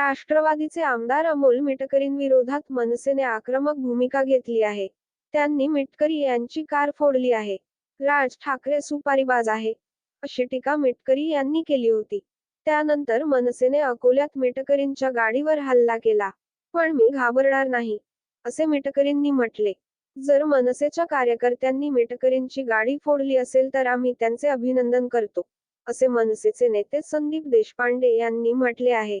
राष्ट्रवादीचे आमदार अमोल मिटकरींविरोधात मनसेने आक्रमक भूमिका घेतली आहे. त्यांनी मिटकरी यांची कार फोडली आहे. राज ठाकरे सुपारीबाज आहे अशी टीका मिटकरी यांनी केली होती. त्यानंतर मनसेने अकोल्यात मिटकरींच्या गाडीवर हल्ला केला. पण मी घाबरणार नाही असे मिटकरींनी म्हटले. जर मनसेच्या कार्यकर्त्यांनी मिटकरींची गाडी फोडली असेल तर आम्ही त्यांचे अभिनंदन करतो असे मनसेचे नेते संदीप देशपांडे यांनी म्हटले आहे.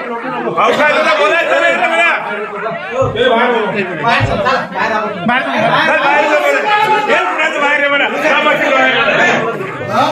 आहे म्हणा. जा बाकी बाहेर.